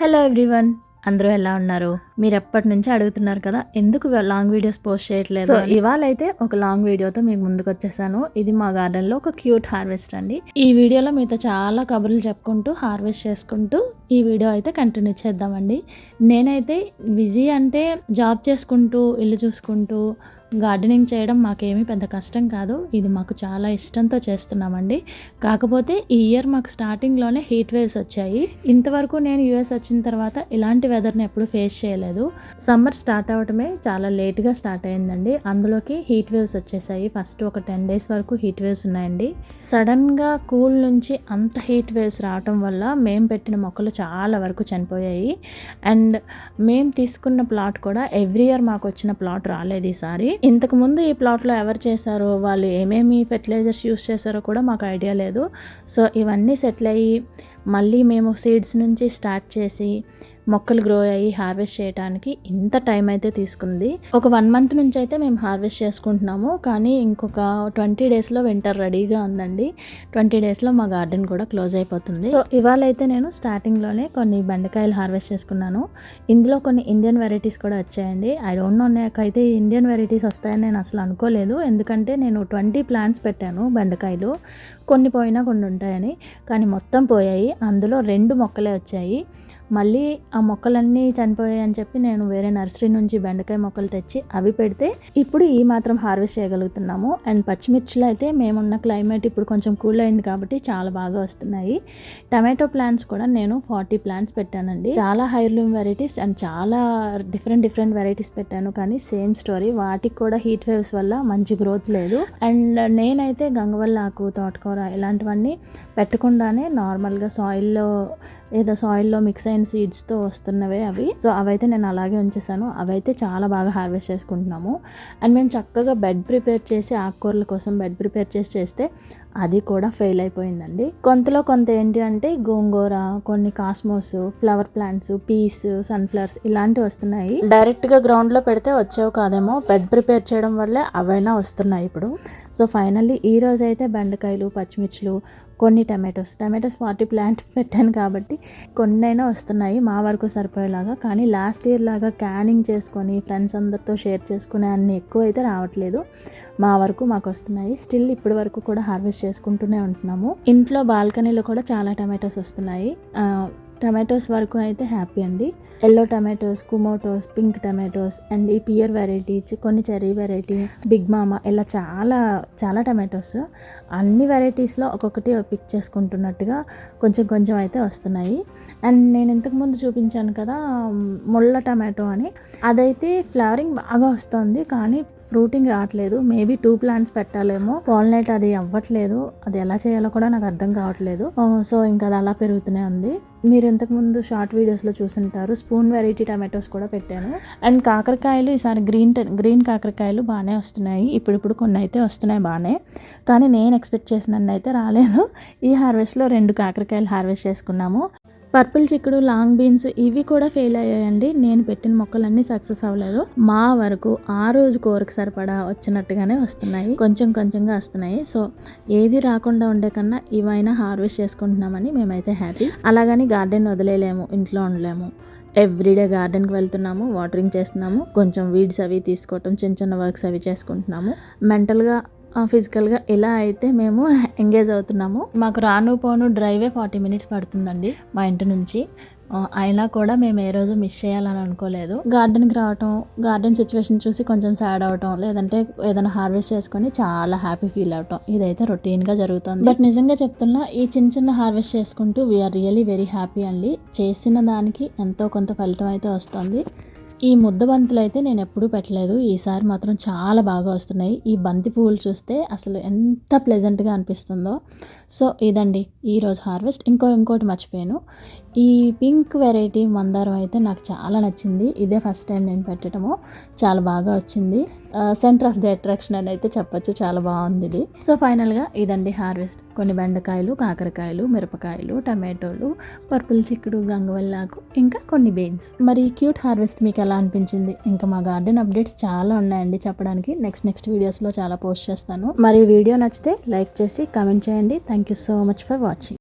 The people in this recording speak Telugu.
హలో ఎవ్రీవన్ అందరూ ఎలా ఉన్నారు? మీరు ఎప్పటి నుంచి అడుగుతున్నారు కదా ఎందుకు లాంగ్ వీడియోస్ పోస్ట్ చేయట్లేదు ఇవాళ అయితే ఒక లాంగ్ వీడియోతో మీకు ముందుకు వచ్చేసాను ఇది మా గార్డెన్లో ఒక క్యూట్ హార్వెస్ట్ అండి. ఈ వీడియోలో మీతో చాలా కబుర్లు చెప్పుకుంటూ హార్వెస్ట్ చేసుకుంటూ ఈ వీడియో అయితే కంటిన్యూ చేద్దామండి. నేనైతే బిజీ అంటే జాబ్ చేసుకుంటూ ఇల్లు చూసుకుంటూ గార్డెనింగ్ చేయడం మాకేమీ పెద్ద కష్టం కాదు. ఇది మాకు చాలా ఇష్టంతో చేస్తున్నామండి. కాకపోతే ఈ ఇయర్ మాకు స్టార్టింగ్లోనే హీట్ వేవ్స్ వచ్చాయి. ఇంతవరకు నేను యూఎస్ వచ్చిన తర్వాత ఇలాంటి వెదర్ని ఎప్పుడు ఫేస్ చేయలేదు. సమ్మర్ స్టార్ట్ అవడమే చాలా లేట్గా స్టార్ట్ అయిందండి. అందులోకి హీట్ వేవ్స్ వచ్చేసాయి. ఫస్ట్ ఒక టెన్ డేస్ వరకు హీట్ వేవ్స్ ఉన్నాయండి. సడన్గా కూల్ నుంచి అంత హీట్ వేవ్స్ రావటం వల్ల మేము పెట్టిన మొక్కలు చాలా వరకు చనిపోయాయి. అండ్ మేము తీసుకున్న ప్లాట్ కూడా ఎవ్రీ ఇయర్ మాకు వచ్చిన ప్లాట్ రాలేదు ఈసారి. ఇంతకుముందు ఈ ప్లాట్లో ఎవరు చేశారో వాళ్ళు ఏమేమి ఫెర్టిలైజర్స్ యూస్ చేశారో కూడా మాకు ఐడియా లేదు. సో ఇవన్నీ సెటిల్ అయ్యి మళ్ళీ మేము సీడ్స్ నుంచి స్టార్ట్ చేసి మొక్కలు గ్రో అయ్యి హార్వెస్ట్ చేయడానికి ఇంత టైం అయితే తీసుకుంది. ఒక వన్ మంత్ నుంచి అయితే మేము హార్వెస్ట్ చేసుకుంటున్నాము. కానీ ఇంకొక ట్వంటీ డేస్లో వింటర్ రెడీగా ఉందండి. ట్వంటీ డేస్లో మా గార్డెన్ కూడా క్లోజ్ అయిపోతుంది. సో ఇవాళ అయితే నేను స్టార్టింగ్లోనే కొన్ని బెండకాయలు హార్వెస్ట్ చేసుకున్నాను. ఇందులో కొన్ని ఇండియన్ వెరైటీస్ కూడా వచ్చాయండి. ఐ డోంట్ నో నాకైతే ఇండియన్ వెరైటీస్ వస్తాయని నేను అసలు అనుకోలేదు. ఎందుకంటే నేను ట్వంటీ ప్లాంట్స్ పెట్టాను బెండకాయలు. కొన్ని పోయినా కొన్ని ఉంటాయని. కానీ మొత్తం పోయాయి. అందులో రెండు మొక్కలే వచ్చాయి. మళ్ళీ ఆ మొక్కలన్నీ చనిపోయాయి అని చెప్పి నేను వేరే నర్సరీ నుంచి బెండకాయ మొక్కలు తెచ్చి అవి పెడితే ఇప్పుడు ఈ మాత్రం హార్వెస్ట్ చేయగలుగుతున్నాము. అండ్ పచ్చిమిర్చిలో అయితే మేమున్న క్లైమేట్ ఇప్పుడు కొంచెం కూల్ అయింది కాబట్టి చాలా బాగా వస్తున్నాయి. టమాటో ప్లాంట్స్ కూడా నేను ఫార్టీ ప్లాంట్స్ పెట్టానండి. చాలా హైర్లూమ్ వెరైటీస్ అండ్ చాలా డిఫరెంట్ డిఫరెంట్ వెరైటీస్ పెట్టాను కానీ సేమ్ స్టోరీ. వాటికి కూడా హీట్ వేవ్స్ వల్ల మంచి గ్రోత్ లేదు. అండ్ నేనైతే గంగవల్ల ఆకు తోటకూర ఇలాంటివన్నీ పెట్టకుండానే నార్మల్గా సాయిల్లో ఏదో సాయిల్లో మిక్స్ అయిన సీడ్స్తో వస్తున్నవే అవి. సో అవైతే నేను అలాగే ఉంచేసాను. అవైతే చాలా బాగా హార్వెస్ట్ చేసుకుంటున్నాము. అండ్ మేము చక్కగా బెడ్ ప్రిపేర్ చేసి ఆకుకూరల కోసం బెడ్ ప్రిపేర్ చేసి చేస్తే అది కూడా ఫెయిల్ అయిపోయిందండి. కొంతలో కొంత ఏంటి అంటే గోంగూర కొన్ని cosmos flower plants peas sunflowers ఇలాంటివి వస్తున్నాయి. డైరెక్ట్గా గ్రౌండ్లో పెడితే వచ్చేవి కాదేమో బెడ్ ప్రిపేర్ చేయడం వల్లే అవైనా వస్తున్నాయి ఇప్పుడు. సో ఫైనల్లీ ఈ రోజు అయితే బెండకాయలు పచ్చిమిర్చులు కొన్ని టమాటోస్ టమాటోస్ ఫార్టీ ప్లాంట్ పెట్టాను కాబట్టి కొన్నైనా వస్తున్నాయి మా వరకు సరిపోయేలాగా. కానీ లాస్ట్ ఇయర్ లాగా క్యానింగ్ చేసుకొని ఫ్రెండ్స్ అందరితో షేర్ చేసుకునే అన్ని ఎక్కువ అయితే రావట్లేదు. మా వరకు మాకు వస్తున్నాయి. స్టిల్ ఇప్పటి వరకు కూడా హార్వెస్ట్ చేసుకుంటూనే ఉంటున్నాము. ఇంట్లో బాల్కనీలో కూడా చాలా టమాటోస్ వస్తున్నాయి. టమాటోస్ వరకు అయితే హ్యాపీ అండి. Yellow tomatoes kumatoes pink tomatoes and ఈ పియర్ వెరైటీస్ కొన్ని చెర్రీ వెరైటీ బిగ్ మామా ఇలా చాలా చాలా టమాటోస్. అన్ని వెరైటీస్లో ఒక్కొక్కటి పిక్ చేసుకుంటున్నట్టుగా కొంచెం కొంచెం అయితే వస్తున్నాయి. అండ్ నేను ఇంతకుముందు చూపించాను కదా ముళ్ళ టమాటో అని. అదైతే ఫ్లవరింగ్ బాగా వస్తుంది కానీ ఫ్రూటింగ్ రావట్లేదు. మేబీ టూ ప్లాంట్స్ పెట్టాలేమో. పాలినేట్ అది అవ్వట్లేదు. అది ఎలా చేయాలో కూడా నాకు అర్థం కావట్లేదు. సో ఇంకా అది అలా పెరుగుతూనే ఉంది. మీరు ఇంతకుముందు షార్ట్ వీడియోస్లో చూసుంటారు. స్పూన్ వెరైటీ టమాటోస్ కూడా పెట్టాను. అండ్ కాకరకాయలు ఈసారి గ్రీన్ గ్రీన్ కాకరకాయలు బాగానే వస్తున్నాయి. ఇప్పుడిప్పుడు కొన్ని అయితే వస్తున్నాయి బాగానే. కానీ నేను ఎక్స్పెక్ట్ చేసినన్ను అయితే రాలేదు. ఈ హార్వెస్ట్లో రెండు కాకరకాయలు హార్వెస్ట్ చేసుకున్నాము. పర్పుల్ చిక్కుడు లాంగ్ బీన్స్ ఇవి కూడా ఫెయిల్ అయ్యాయండి. నేను పెట్టిన మొక్కలన్నీ సక్సెస్ అవ్వలేదు. మా వరకు ఆ రోజు కోరిక సరిపడా వచ్చినట్టుగానే వస్తున్నాయి. కొంచెం కొంచెంగా వస్తున్నాయి. సో ఏది రాకుండా ఉండే కన్నా ఇవైనా హార్వెస్ట్ చేసుకుంటున్నామని మేమైతే హ్యాపీ. అలాగని గార్డెన్ వదిలేయలేము ఇంట్లో ఉండలేము. ఎవ్రీడే గార్డెన్కి వెళ్తున్నాము వాటరింగ్ చేస్తున్నాము కొంచెం వీడ్స్ అవి తీసుకోవటం చిన్న చిన్న వర్క్స్ అవి చేసుకుంటున్నాము. మెంటల్గా ఫిజికల్గా ఇలా అయితే మేము ఎంగేజ్ అవుతున్నాము మాకు రాను పోను డ్రైవే ఫార్టీ మినిట్స్ పడుతుందండి మా ఇంటి నుంచి. అయినా కూడా మేము ఏ రోజు మిస్ చేయాలని అనుకోలేదు. గార్డెన్కి రావటం గార్డెన్ సిచ్యువేషన్ చూసి కొంచెం సాడ్ అవటం లేదంటే ఏదైనా హార్వెస్ట్ చేసుకొని చాలా హ్యాపీ ఫీల్ అవటం ఇదైతే రొటీన్గా జరుగుతుంది. బట్ నిజంగా చెప్తున్నా ఈ చిన్న చిన్న హార్వెస్ట్ చేసుకుంటూ వీఆర్ రియలీ వెరీ హ్యాపీ అండి. చేసిన దానికి ఎంతో కొంత ఫలితం అయితే వస్తుంది. ఈ ముద్ద బంతులు అయితే నేను ఎప్పుడూ పెట్టలేదు. ఈసారి మాత్రం చాలా బాగా వస్తున్నాయి. ఈ బంతి పువ్వులు చూస్తే అసలు ఎంత ప్లెజెంట్గా అనిపిస్తుందో. సో ఇదండి. ఈరోజు హార్వెస్ట్. ఇంకో ఇంకోటి మర్చిపోయాను. ఈ పింక్ వెరైటీ మందారం అయితే నాకు చాలా నచ్చింది. ఇదే ఫస్ట్ టైం నేను పెట్టడము. చాలా బాగా వచ్చింది. సెంటర్ ఆఫ్ ది అట్రాక్షన్ అని అయితే చెప్పచ్చు. చాలా బాగుంది ఇది. సో ఫైనల్గా ఇదండి హార్వెస్ట్. కొన్ని బెండకాయలు కాకరకాయలు మిరపకాయలు టమాటోలు పర్పుల్ చిక్కుడు గంగవల్లాకు ఇంకా కొన్ని బీన్స్. మరి క్యూట్ హార్వెస్ట్ మీకు ఎలా అనిపించింది. ఇంకా మా గార్డెన్ అప్డేట్స్ చాలా ఉన్నాయండి చెప్పడానికి. నెక్స్ట్ నెక్స్ట్ వీడియోస్లో చాలా పోస్ట్ చేస్తాను. మరి వీడియో నచ్చితే లైక్ చేసి కామెంట్ చేయండి. Thank you so much for watching.